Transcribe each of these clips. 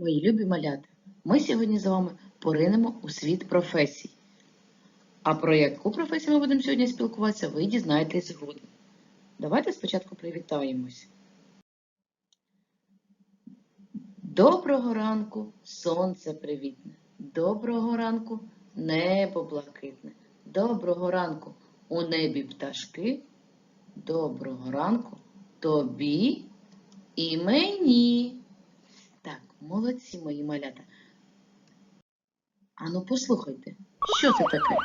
Мої любі малята, ми сьогодні з вами поринемо у світ професій. А про яку професію ми будемо сьогодні спілкуватися, ви дізнаєтесь згодом. Давайте спочатку привітаємось. Доброго ранку, сонце привітне. Доброго ранку, небо блакитне. Доброго ранку, у небі пташки. Доброго ранку тобі і мені. Молодці мої малята. Ану, послухайте, що це таке?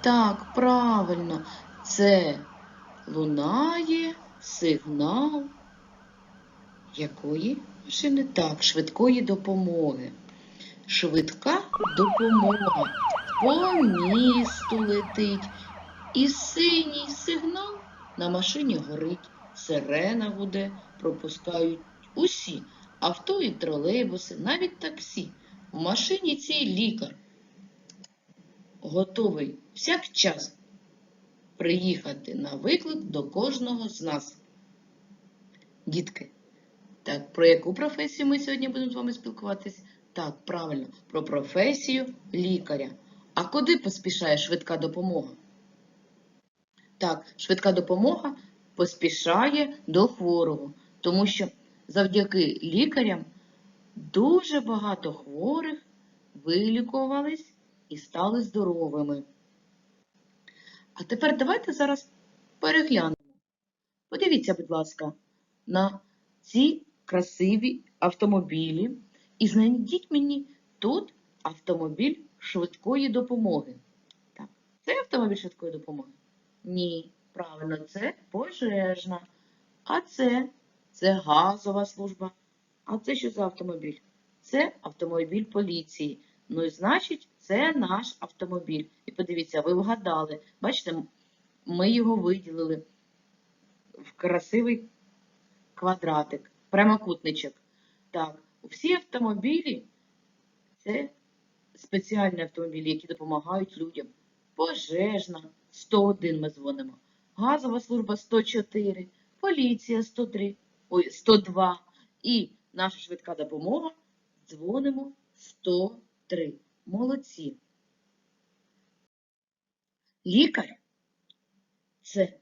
Так, правильно, це лунає сигнал якої машини? Так, швидкої допомоги. Швидка допомога по місту летить. І синій сигнал на машині горить. Сирена гуде, пропускають усі авто і тролейбуси, навіть таксі. В машині цій лікар готовий всякчас приїхати на виклик до кожного з нас. Дітки, так, про яку професію ми сьогодні будемо з вами спілкуватись? Так, правильно, про професію лікаря. А куди поспішає швидка допомога? Так, швидка допомога поспішає до хворого, тому що завдяки лікарям дуже багато хворих вилікувались і стали здоровими. А тепер давайте зараз переглянемо. Подивіться, будь ласка, на ці красиві автомобілі і знайдіть мені тут автомобіль швидкої допомоги. Так, це автомобіль швидкої допомоги? Ні, правильно, це пожежна. А це, це газова служба. А це що за автомобіль? Це автомобіль поліції. Ну і значить, це наш автомобіль. І подивіться, ви вгадали. Бачите, ми його виділили в красивий квадратик, прямокутничок. Так, всі автомобілі це спеціальні автомобілі, які допомагають людям. Пожежна 101 ми дзвонимо, газова служба 104, поліція 103, ой, 102 і наша швидка допомога дзвонимо 103. Молодці. Лікар це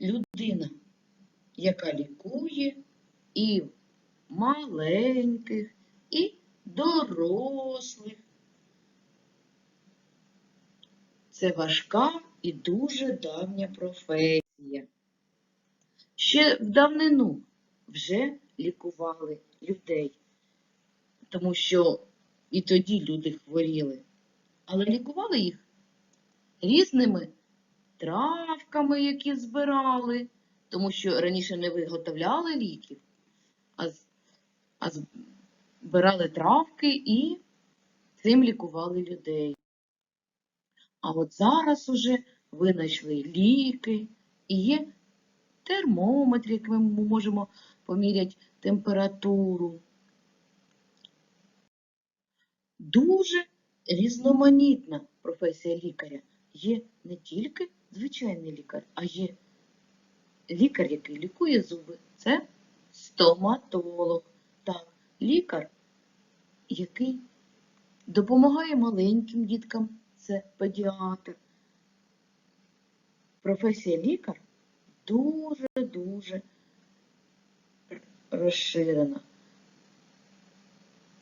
людина, яка лікує і маленьких, і дорослих. Це важка і дуже давня професія. Ще в давнину вже лікували людей, тому що і тоді люди хворіли, але лікували їх різними травками, які збирали, тому що раніше не виготовляли ліків, а, а збирали травки і цим лікували людей. А от зараз уже винайшли ліки і є термометр, яким ми можемо поміряти температуру. Дуже різноманітна професія лікаря. Є не тільки звичайний лікар, а є лікар, який лікує зуби. Це стоматолог. Так, лікар, який допомагає маленьким діткам, це педіатр. Професія лікар дуже-дуже розширена.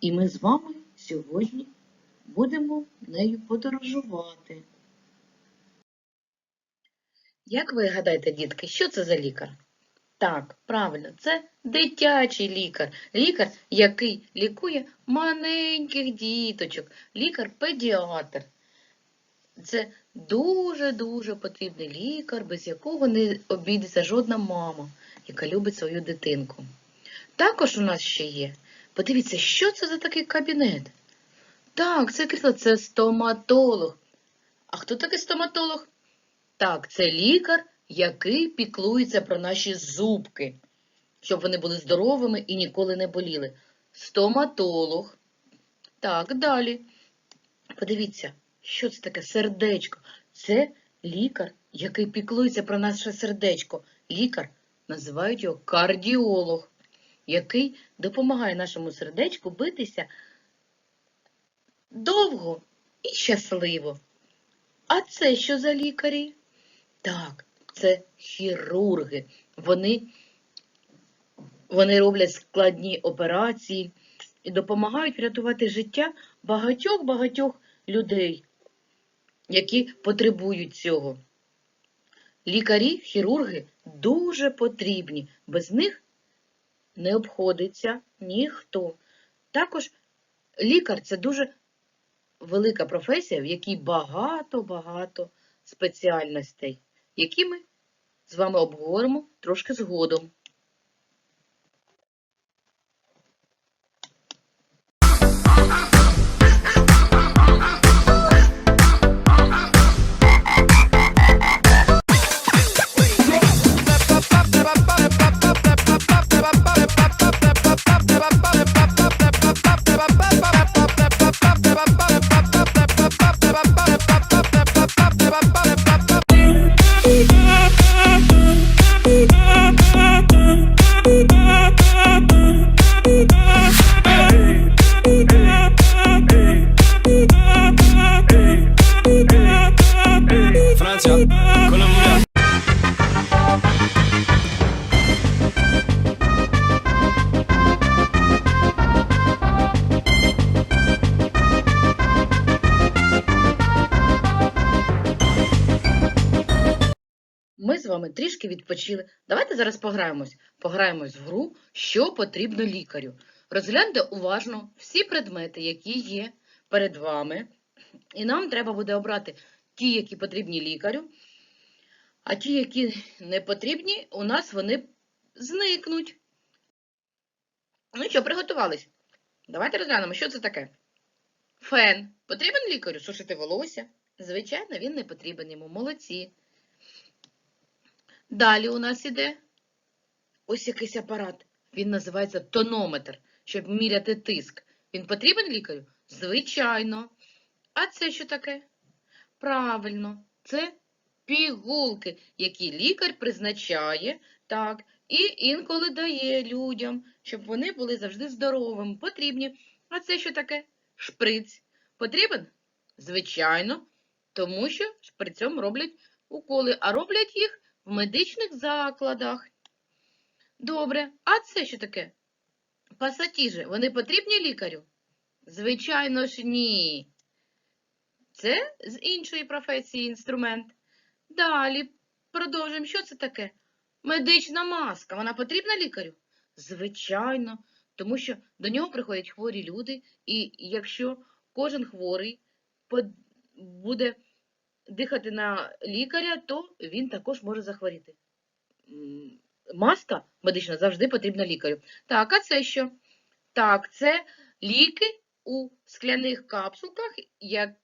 І ми з вами сьогодні будемо нею подорожувати. Як ви гадаєте, дітки, що це за лікар? Так, правильно, це дитячий лікар. Лікар, який лікує маленьких діточок. Лікар-педіатр. Це дуже-дуже потрібний лікар, без якого не обійдеться жодна мама, яка любить свою дитинку. Також у нас ще є. Подивіться, що це за такий кабінет? Так, це крісло, це стоматолог. А хто такий стоматолог? Так, це лікар, який піклується про наші зубки, щоб вони були здоровими і ніколи не боліли. Стоматолог. Так, далі. Подивіться, що це таке сердечко? Це лікар, який піклується про наше сердечко. Лікар називають його кардіолог. який допомагає нашому сердечку битися довго і щасливо. А це що за лікарі? Так, це хірурги. Вони, вони роблять складні операції і допомагають врятувати життя багатьох-багатьох людей, які потребують цього. Лікарі, хірурги дуже потрібні. Без них не обходиться ніхто. Також лікар це дуже велика професія, в якій багато-багато спеціальностей, які ми з вами обговоримо трошки згодом. Вами трішки відпочили. Давайте зараз пограємось. Пограємось в гру, що потрібно лікарю. Розгляньте уважно всі предмети, які є перед вами. І нам треба буде обрати ті, які потрібні лікарю, а ті, які не потрібні, у нас вони зникнуть. Ну що, приготувались? Давайте розглянемо, що це таке. Фен. Потрібен лікарю сушити волосся? Звичайно, він не потрібен йому. Молодці. Далі у нас іде ось якийсь апарат. Він називається тонометр, щоб міряти тиск. Він потрібен лікарю? Звичайно. А це що таке? Правильно, це пігулки, які лікар призначає, так, і інколи дає людям, щоб вони були завжди здоровими, потрібні. А це що таке? Шприц. Потрібен? Звичайно, тому що шприцем роблять уколи, а роблять їх в медичних закладах. Добре, а це що таке? Пасатіжі, вони потрібні лікарю? Звичайно ж, ні. Це з іншої професії інструмент. Далі продовжуємо. Що це таке? Медична маска. Вона потрібна лікарю? Звичайно, тому що до нього приходять хворі люди, і якщо кожен хворий буде дихати на лікаря, то він також може захворіти. Маска медична завжди потрібна лікарю. Так, а це що? Так, це ліки у скляних капсулках, як-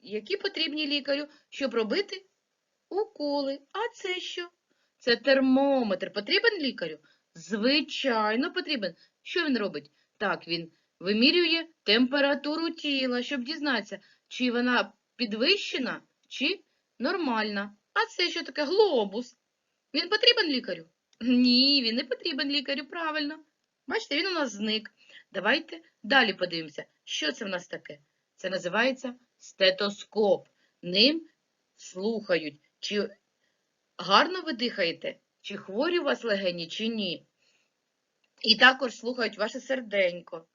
які потрібні лікарю, щоб робити уколи. А це що? Це термометр. Потрібен лікарю? Звичайно, потрібен. Що він робить? Так, він вимірює температуру тіла, щоб дізнатися, чи вона підвищена, чи нормальна. А це що таке глобус? Він потрібен лікарю? Ні, він не потрібен лікарю, правильно. Бачите, він у нас зник. Давайте далі подивимося, що це в нас таке. Це називається стетоскоп. Ним слухають, чи гарно ви дихаєте, чи хворі у вас легені, чи ні. І також слухають ваше серденько.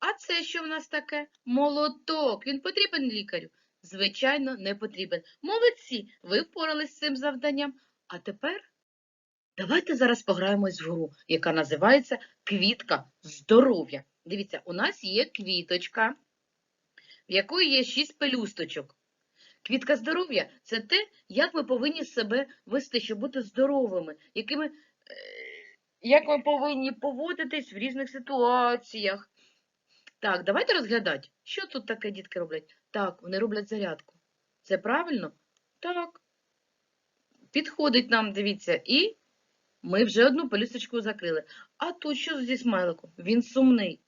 А це що в нас таке? Молоток. Він потрібен лікарю? Звичайно, не потрібен. Молодці, ви впорались з цим завданням. А тепер давайте зараз пограємось в гру, яка називається Квітка здоров'я. Дивіться, у нас є квіточка, в якої є шість пелюсточок. Квітка здоров'я це те, як ми повинні себе вести, щоб бути здоровими, якими, е, як ми повинні поводитись в різних ситуаціях. Так, давайте розглядати, що тут таке дітки роблять. Так, вони роблять зарядку. Це правильно? Так. Підходить нам, дивіться, і ми вже одну пелюсточку закрили. А тут що зі смайликом? Він сумний.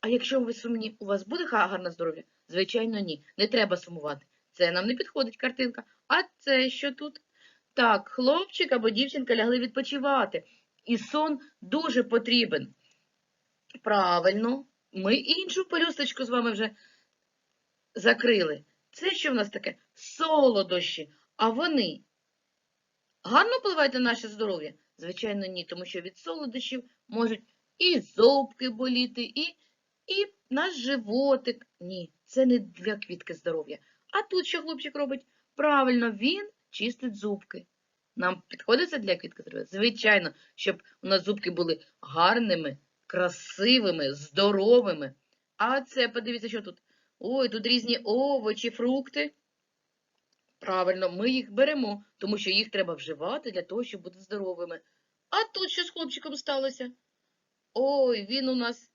А якщо ви сумні, у вас буде га- гарне здоров'я? Звичайно, ні. Не треба сумувати. Це нам не підходить картинка. А це що тут? Так, хлопчик або дівчинка лягли відпочивати. І сон дуже потрібен. Правильно, ми іншу пелюсточку з вами вже закрили. Це що в нас таке? Солодощі. А вони гарно впливають на наше здоров'я? Звичайно, ні, тому що від солодощів можуть і зубки боліти, і, і наш животик. Ні, це не для квітки здоров'я. А тут що хлопчик робить? Правильно, він чистить зубки. Нам підходить це для квітки здоров'я? Звичайно, щоб у нас зубки були гарними, красивими, здоровими. А це, подивіться, що тут. Ой, тут різні овочі, фрукти. Правильно, ми їх беремо, тому що їх треба вживати для того, щоб бути здоровими. А тут що з хлопчиком сталося? Ой, він у нас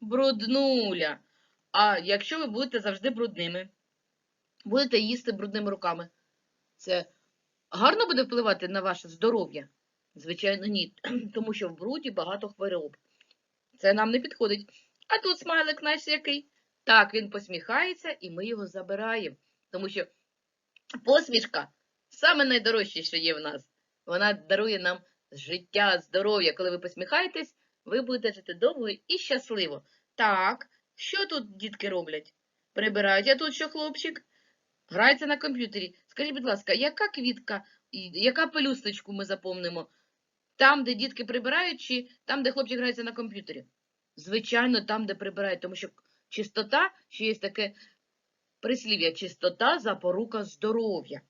бруднуля. А якщо ви будете завжди брудними, будете їсти брудними руками, це гарно буде впливати на ваше здоров'я? Звичайно, ні, тому що в бруді багато хвороб. Це нам не підходить. А тут смайлик наш який. Так, він посміхається, і ми його забираємо. Тому що посмішка саме найдорожче, що є в нас. Вона дарує нам життя, здоров'я. Коли ви посміхаєтесь, ви будете жити довго і щасливо. Так, що тут дітки роблять? Прибирають. А тут що, хлопчик? Грається на комп'ютері. Скажіть, будь ласка, яка квітка, яка пелюсточку ми запомнимо? Там, де дітки прибирають, чи там, де хлопчик грається на комп'ютері? Звичайно, там, де прибирають, тому що чистота, ще є таке прислів'я, чистота запорука здоров'я.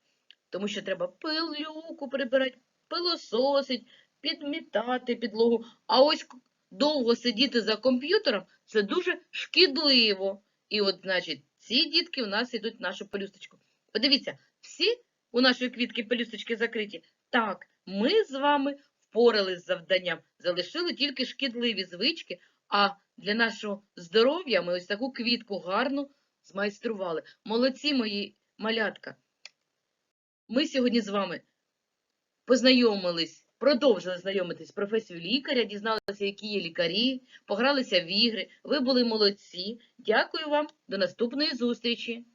Тому що треба пилюку прибирати, пилососить, підмітати підлогу. А ось довго сидіти за комп'ютером це дуже шкідливо. І от, значить, ці дітки у нас йдуть в нашу пелюсточку. Подивіться, всі у нашої квітки пелюсточки закриті. Так, ми з вами впорались з завданням, залишили тільки шкідливі звички, а для нашого здоров'я ми ось таку квітку гарну змайстрували. Молодці мої малятка. Ми сьогодні з вами познайомились, продовжили знайомитись з професією лікаря, дізналися, які є лікарі, погралися в ігри. Ви були молодці. Дякую вам. До наступної зустрічі.